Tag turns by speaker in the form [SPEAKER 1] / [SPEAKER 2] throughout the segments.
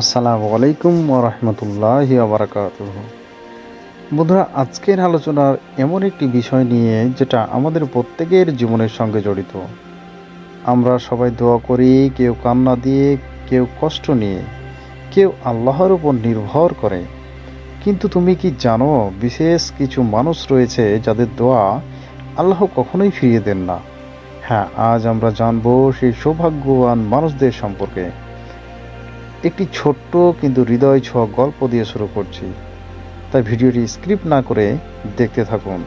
[SPEAKER 1] আসসালামু আলাইকুম রহমতুল্লাহ বারাকাত বন্ধুরা, আজকের আলোচনার এমন একটি বিষয় নিয়ে যেটা আমাদের প্রত্যেকের জীবনের সঙ্গে জড়িত। আমরা সবাই দোয়া করি, কেউ কান্না দিয়ে, কেউ কষ্ট নিয়ে, কেউ আল্লাহর উপর নির্ভর করে। কিন্তু তুমি কি জানো, বিশেষ কিছু মানুষ রয়েছে যাদের দোয়া আল্লাহ কখনোই ফিরিয়ে দেন না। হ্যাঁ আজ আমরা জানব সেই সৌভাগ্যবান মানুষদের সম্পর্কে। একটি ছোট্ট কিন্তু হৃদয় ছোঁয়া গল্প দিয়ে শুরু করছি। তাই ভিডিওটি স্ক্রিপ্ট না করে দেখতে থাকুন।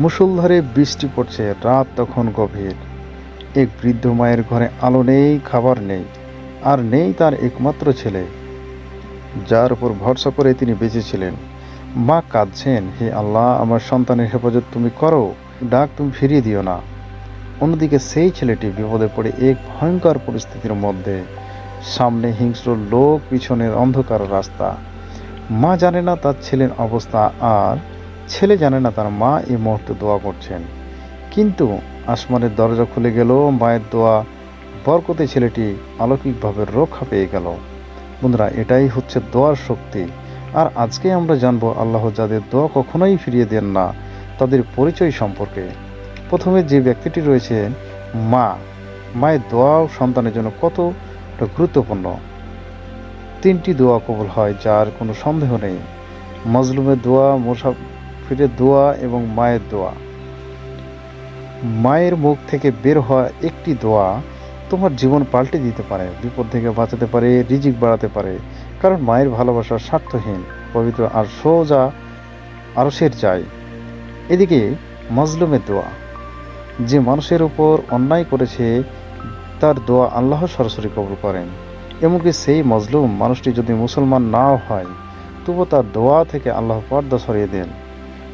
[SPEAKER 1] মুসলধারে বৃষ্টি পড়ছে, রাত তখন গভীর। এক বৃদ্ধ মায়ের ঘরে আলো নেই, খাবার নেই, আর নেই তার একমাত্র ছেলে। যার উপর ভরসা করে তিনি বেঁচেছিলেন। মা কাঁদছেন, হে আল্লাহ, আমার সন্তানের হেফাজত তুমি করো, ডাক তুমি ফিরিয়ে দিও না। অন্যদিকে সেই ছেলেটি বিপদে পড়ে এক ভয়ঙ্কর পরিস্থিতির মধ্যে সামনে হিংস্র লোক, পিছনের অন্ধকার রাস্তা। মা জানে না তার ছেলের অবস্থা, আর ছেলে জানে না তার মা এই মুহূর্তে দোয়া করছেন। কিন্তু আসমানের দরজা খুলে গেল, মায়ের দোয়া বরকতে ছেলেটি অলৌকিকভাবে রক্ষা পেয়ে গেল। বন্ধুরা, এটাই হচ্ছে দোয়ার শক্তি। আর আজকে আমরা জানব আল্লাহ যাদের দোয়া কখনোই ফিরিয়ে দেন না, তাদের পরিচয় সম্পর্কে। প্রথমে যে ব্যক্তিটি রয়েছে মা, মায়ের দোয়া সন্তানের জন্য কত একটা গুরুত্বপূর্ণ। তিনটি দোয়া কবুল হয়, যার কোনো সন্দেহ নেই। মজলুমের দোয়া, মুসাফিরের দোয়া এবং মায়ের দোয়া। মায়ের মুখ থেকে বের হওয়া একটি দোয়া তোমার জীবন পাল্টে দিতে পারে, বিপদ থেকে বাঁচাতে পারে, রিজিক বাড়াতে পারে। কারণ মায়ের ভালোবাসা স্বার্থহীন, পবিত্র আর সোজা আরসের যায়। এদিকে, মজলুমের দোয়া। যে মানুষের উপর অন্যায় করেছে তার দোয়া আল্লাহ সরাসরি কবুল করেন। এমনকি সেই মজলুম মানুষটি যদি মুসলমান নাও হয় তবু তার দোয়া থেকে আল্লাহ পর্দা সরিয়ে দেন।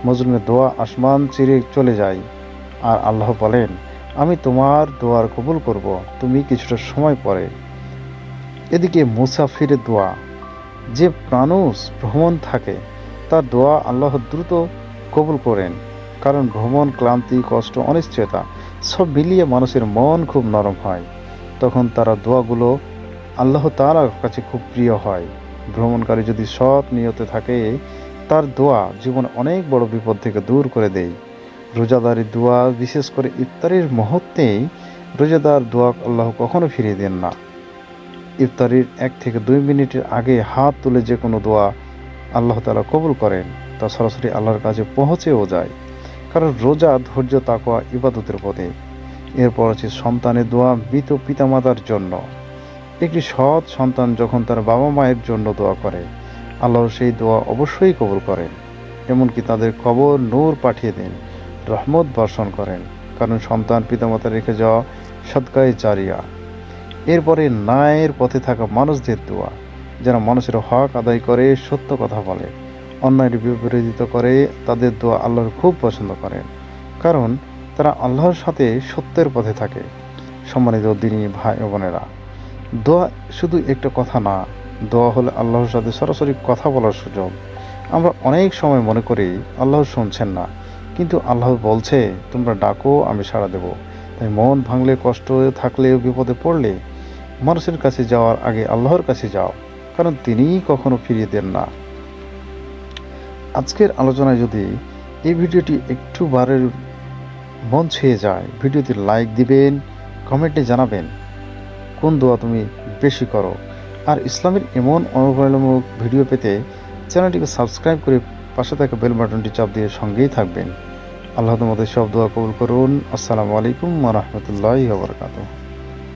[SPEAKER 1] মজলুমের দোয়া আসমান চিরে চলে যায়। আর আল্লাহ বলেন, আমি তোমার দোয়ার কবুল করব, তুমি কিছুটা সময় পরে। এদিকে মুসাফিরের দোয়া। যে মানুষ ভ্রমণ থাকে, তার দোয়া আল্লাহ দ্রুত কবুল করেন, কারণ ভ্রমণ, ক্লান্তি, কষ্ট, অনিশ্চয়তা সব মিলিয়ে মানুষের মন খুব নরম হয়। তখন তারা দোয়াগুলো আল্লাহ তালার কাছে খুব প্রিয় হয়। ভ্রমণকারী যদি সৎ নিয়তে থাকে, তার দোয়া জীবন অনেক বড় বিপদ থেকে দূর করে দেয়। রোজাদারের দোয়া, বিশেষ করে ইফতারির মুহূর্তেই রোজাদার দোয়া আল্লাহ কখনো ফিরিয়ে দেন না। ইফতারির এক থেকে দুই মিনিটের আগে হাত তুলে যে কোনো দোয়া আল্লাহ তালা কবুল করেন, তা সরাসরি আল্লাহর কাছে পৌঁছেও যায়। কারণ রোজা ধৈর্য তাকোয়া ইবাদতের পথে। এরপর আছে সন্তানের দোয়া মৃত পিতামাতার জন্য। একটি সৎ সন্তান যখন তার বাবা মায়ের জন্য দোয়া করে, আল্লাহ সেই দোয়া অবশ্যই কবুল করেন, এমনকি তাদের কবর নূর পাঠিয়ে দেন, রহমত বর্ষণ করেন, কারণ সন্তান পিতামাতা রেখে যাওয়া সৎকায় জারিয়া। এরপরে ন্যায়ের পথে থাকা মানুষদের দোয়া, যারা মানুষের হক আদায় করে, সত্য কথা বলে, অন্যায়ের বিপরীত করে, তাদের দোয়া আল্লাহর খুব পছন্দ করেন, কারণ তারা আল্লাহর সাথে সত্যের পথে থাকে। সম্মানিত দিনী ভাই বোনেরা, দোয়া শুধু একটা কথা না, দোয়া হলে আল্লাহর সাথে সরাসরি কথা বলার সুযোগ। আমরা অনেক সময় মনে করি, আল্লাহ শুনছেন না, কিন্তু আল্লাহ বলছে, তোমরা ডাকো, আমি সাড়া দেব। তাই মন ভাঙলে, কষ্ট থাকলে, বিপদে পড়লে মানুষের কাছে যাওয়ার আগে আল্লাহর কাছে যাও, কারণ তিনিই কখনো ফিরিয়ে দেন না। আজকের আলোচনায় যদি এই ভিডিওটি একটু বারের মন ছুঁয়ে যায়। ভিডিওতে লাইক দিবেন কমেন্টে জানাবেন কোন দোয়া তুমি বেশি করো। আর ইসলামের এমন অনুপ্রেরণামূলক ভিডিও পেতে চ্যানেলটিকে সাবস্ক্রাইব করে পাশে থাকা বেল বাটনটি চাপ দিয়ে সঙ্গেই থাকবেন। আল্লাহ তোমাদের সব দোয়া কবুল করুন। আসসালামু আলাইকুম রহমতুল্লাহ বরকাতুহ।